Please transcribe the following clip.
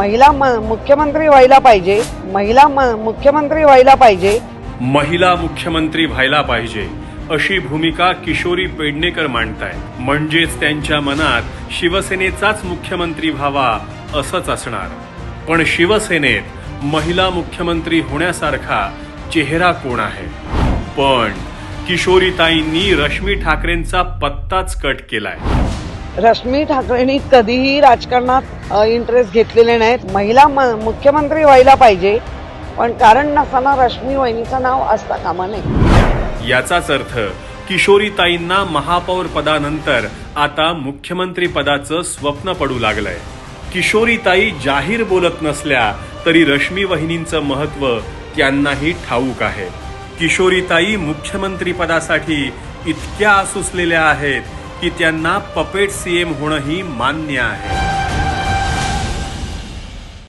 महिला म- मुख्यमंत्री व्हायला पाहिजे. महिला म- मुख्यमंत्री व्हायला पाहिजे. महिला मुख्यमंत्री व्हायला पाहिजे अशी भूमिका किशोरी पेडणेकर मांडतायत. म्हणजेच त्यांच्या मनात शिवसेनेचाच मुख्यमंत्री व्हावा असंच असणार. पण शिवसेनेत महिला मुख्यमंत्री होण्यासारखा चेहरा कोण आहे? पण किशोरीताईंनी रश्मी ठाकरेंचा पत्ताच कट केलाय. रश्मी ठाकरेंनी कधीही राजकारणात इंटरेस्ट घेतलेले नाहीत. महिला म- मुख्यमंत्री व्हायला पाहिजे पण कारण नसताना रश्मी वहिनीचं नाव असता कामा नये. याचाच अर्थ किशोरीताईंना महापौर पदानंतर आता मुख्यमंत्री पदाचं स्वप्न पडू लागलंय. किशोरीताई जाहीर बोलत नसल्या तरी रश्मी वहिनींचं महत्त्व त्यांनाही ठाऊक आहे. किशोरीताई मुख्यमंत्री पदासाठी इतक्या आसुसलेल्या आहेत की त्यांना पपेट सीएम होणंही मान्य आहे.